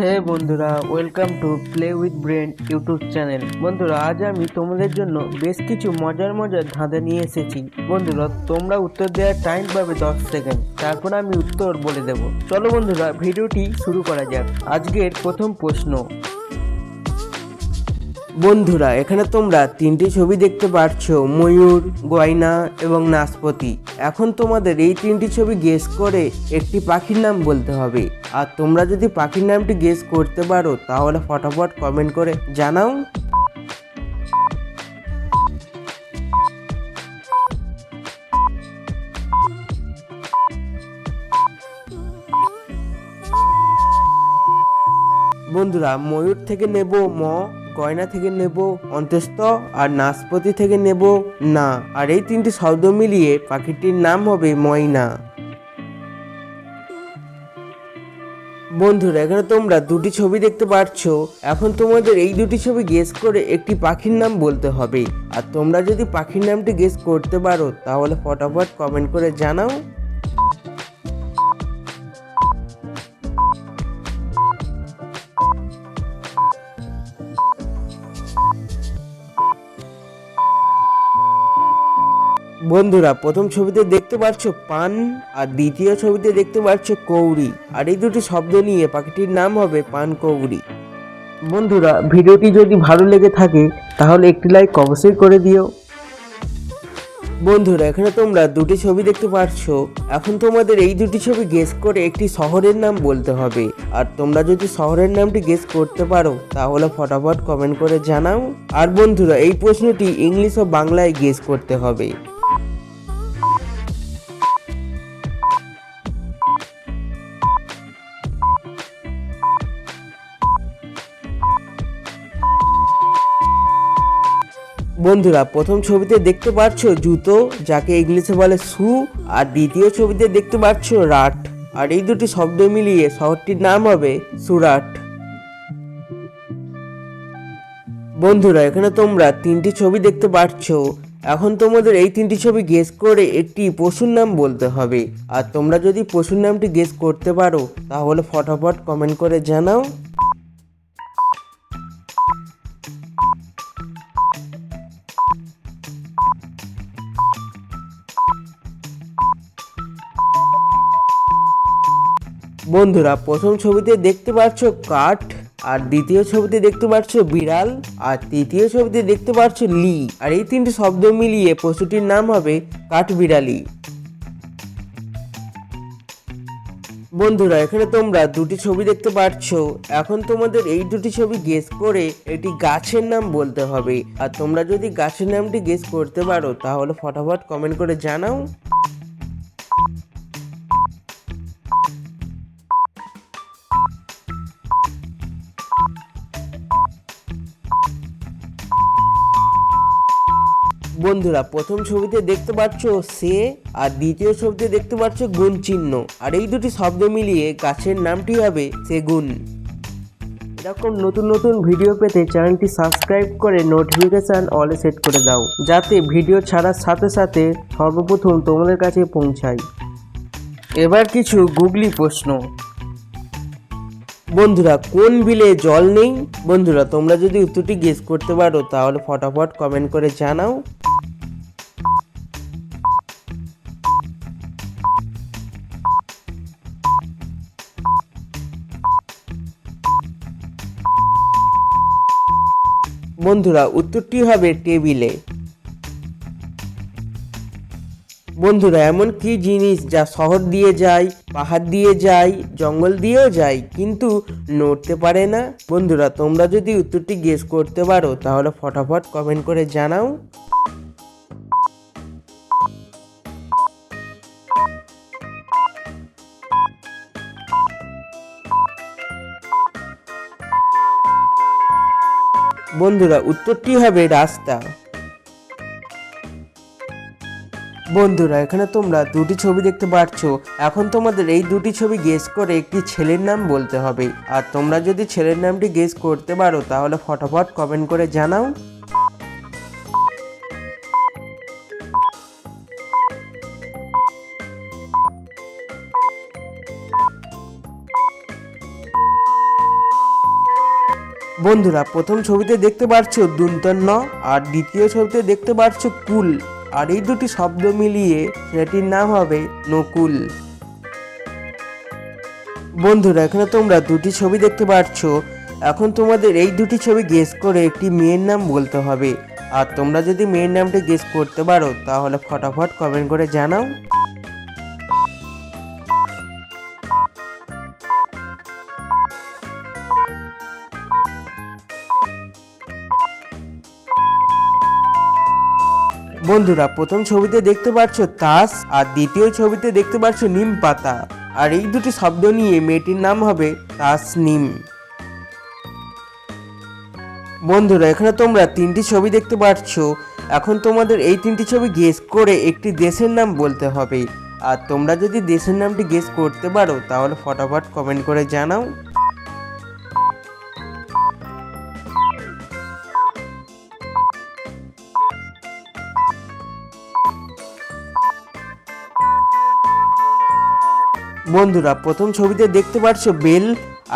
হে বন্ধুরা welcome to play with brain YouTube channel বন্ধুরা, আজ আমি তোমাদের জন্য বেশ কিছু মজার মজার ধাঁধা নিয়ে এসেছি। বন্ধুরা, তোমরা উত্তর দেওয়ার টাইম পাবে দশ সেকেন্ড তারপর আমি উত্তর বলে দেব। চলো বন্ধুরা ভিডিওটি শুরু করা যাক। আজকের প্রথম প্রশ্ন বন্ধুরা, এখানে তোমরা তিনটি ছবি দেখতে পাচ্ছ ময়ূর, গয়না এবং নাশপতি। এখন তোমাদের এই তিনটি ছবি গেস করে একটি পাখির নাম বলতে হবে। আর তোমরা যদি পাখির নামটি গেস করতে পারো, তাহলে ফটাফট কমেন্ট করে জানাও। বন্ধুরা, ময়ূর থেকে নেব ম গয়না থেকে নেব, অন্তস্থ আর নাশপতি থেকে নেব। না, আর এই তিনটি শব্দ মিলিয়ে পাখিটির নাম হবে ময়না। বন্ধুরা, এখানে তোমরা দুটি ছবি দেখতে পাচ্ছ এখন তোমাদের এই দুটি ছবি গেস করে একটি পাখির নাম বলতে হবে। আর তোমরা যদি পাখির নামটি গেস করতে পারো, তাহলে ফটাফট কমেন্ট করে জানাও। বন্ধুরা, প্রথম ছবিতে দেখতে পাচ্ছ পান আর দ্বিতীয় ছবিতে দেখতে পাচ্ছ কৌড়ি। আর এই দুটি শব্দ নিয়ে পাখিটির নাম হবে পান কৌড়ি। বন্ধুরা, ভিডিওটি যদি ভালো লেগে থাকে, তাহলে একটি লাইক অবশ্যই করে দিও। বন্ধুরা, এখানে তোমরা দুটি ছবি দেখতে পাচ্ছ এখন তোমাদের এই দুটি ছবি গেস করে একটি শহরের নাম বলতে হবে। আর তোমরা যদি শহরের নামটি গেস করতে পারো, তাহলে ফটাফট কমেন্ট করে জানাও। আর বন্ধুরা, এই প্রশ্নটি ইংলিশ ও বাংলায় গেস করতে হবে। বন্ধুরা, প্রথম ছবিতে দেখতে পাচ্ছ জুতো, যাকে ইংলিশে বলে শু, আর দ্বিতীয় ছবিতে দেখতে পাচ্ছ রাট। আর এই দুটি শব্দ মিলিয়ে শহরটির নাম হবে সুরাট। বন্ধুরা, এখানে তোমরা তিনটি ছবি দেখতে পাচ্ছ। এখন তোমাদের এই তিনটি ছবি গেস করে একটি পশুর নাম বলতে হবে। আর তোমরা যদি পশুর নামটি গেস করতে পারো, তাহলে ফটাফট কমেন্ট করে জানাও। বন্ধুরা, প্রথম ছবিতে দেখতে পাচ্ছ কাঠ, আর দ্বিতীয় ছবিতে দেখতে পাচ্ছ বিড়াল, আর তৃতীয় ছবিতে দেখতে পাচ্ছ লি। আর এই তিনটি শব্দ মিলিয়ে পশুটির নাম হবে কাঠ বিড়ালি। বন্ধুরা, এখানে তোমরা দুটি ছবি দেখতে পাচ্ছ। এখন তোমাদের এই দুটি ছবি গেস করে একটি গাছের নাম বলতে হবে। আর তোমরা যদি গাছের নামটি গেস করতে পারো, তাহলে ফটাফট কমেন্ট করে জানাও। বন্ধুরা, প্রথম ছবিতে দেখতে পাচ্ছ সে আর দ্বিতীয় ছবিতে দেখতে পাচ্ছ গুণ চিহ্ন। আর এই দুটি শব্দ মিলিয়ে গাছের নামটি হবে সেগুন। এরকম নতুন নতুন ভিডিও পেতে চ্যানেলটি সাবস্ক্রাইব করে নোটিফিকেশান অলে সেট করে দাও, যাতে ভিডিও ছাড়ার সাথে সাথে সর্বপ্রথম তোমাদের কাছে পৌঁছায়। এবার কিছু গুগলি প্রশ্ন। বন্ধুরা, কোন বিলে জল নেই? বন্ধুরা, তোমরা যদি উত্তরটি গেস করতে পারো, তাহলে ফটাফট কমেন্ট করে জানাও। বন্ধুরা, উত্তরটি হবে টেবিলে। বন্ধুরা, এমন কি জিনিস যা শহর দিয়ে যায়, পাহাড় দিয়ে যায়, জঙ্গল দিয়েও যায়, কিন্তু নড়তে পারে না? বন্ধুরা, তোমরা যদি উত্তরটি গেস করতে পারো, তাহলে ফটাফট কমেন্ট করে জানাও। বন্ধুরা, উত্তরটি হবে রাস্তা। বন্ধুরা, এখানে তোমরা দুটি ছবি দেখতে পাচ্ছ। এখন তোমাদের এই দুটি ছবি গেস করে একটি ছেলের নাম বলতে হবে। আর তোমরা যদি ছেলের নামটি গেস করতে পারো, তাহলে ফটাফট কমেন্ট করে জানাও। বন্ধুরা, প্রথম ছবিতে দেখতে পাচ্ছ দুন্তন্য আর দ্বিতীয় ছবিতে দেখতে পাচ্ছ কুল। আর এই দুটি শব্দ মিলিয়ে সেটির নাম হবে নকুল। বন্ধুরা, এখানে তোমরা দুটি ছবি দেখতে পাচ্ছ এখন তোমাদের এই দুটি ছবি গেস করে একটি মেয়ের নাম বলতে হবে। আর তোমরা যদি মেয়ের নামটা গেস করতে পারো, তাহলে ফটাফট কমেন্ট করে জানাও। বন্ধুরা, প্রথম ছবিতে দেখতে পাচ্ছ তাস আর দ্বিতীয় ছবিতে দেখতে পাচ্ছ নিম পাতা। আর এই দুটি শব্দ নিয়ে মেয়েটির নাম হবে তাস নিম। বন্ধুরা, এখানে তোমরা তিনটি ছবি দেখতে পাচ্ছ। এখন তোমাদের এই তিনটি ছবি গেস করে একটি দেশের নাম বলতে হবে। আর তোমরা যদি দেশের নামটি গেস করতে পারো, তাহলে ফটাফট কমেন্ট করে জানাও। বন্ধুরা, প্রথম ছবিতে দেখতে পাচ্ছ বেল,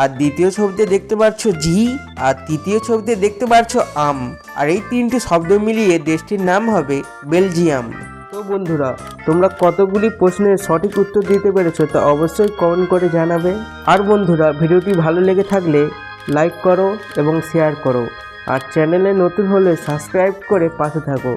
আর দ্বিতীয় ছবিতে দেখতে পাচ্ছ ঝি, আর তৃতীয় ছবিতে দেখতে পাচ্ছ আম। আর এই তিনটি শব্দ মিলিয়ে দেশটির নাম হবে বেলজিয়াম। তো বন্ধুরা, তোমরা কতগুলি প্রশ্নের সঠিক উত্তর দিতে পেরেছ তা অবশ্যই কমেন্ট করে জানাবে। আর বন্ধুরা, ভিডিওটি ভালো লেগে থাকলে লাইক করো এবং শেয়ার করো। আর চ্যানেলে নতুন হলে সাবস্ক্রাইব করে পাশে থাকো।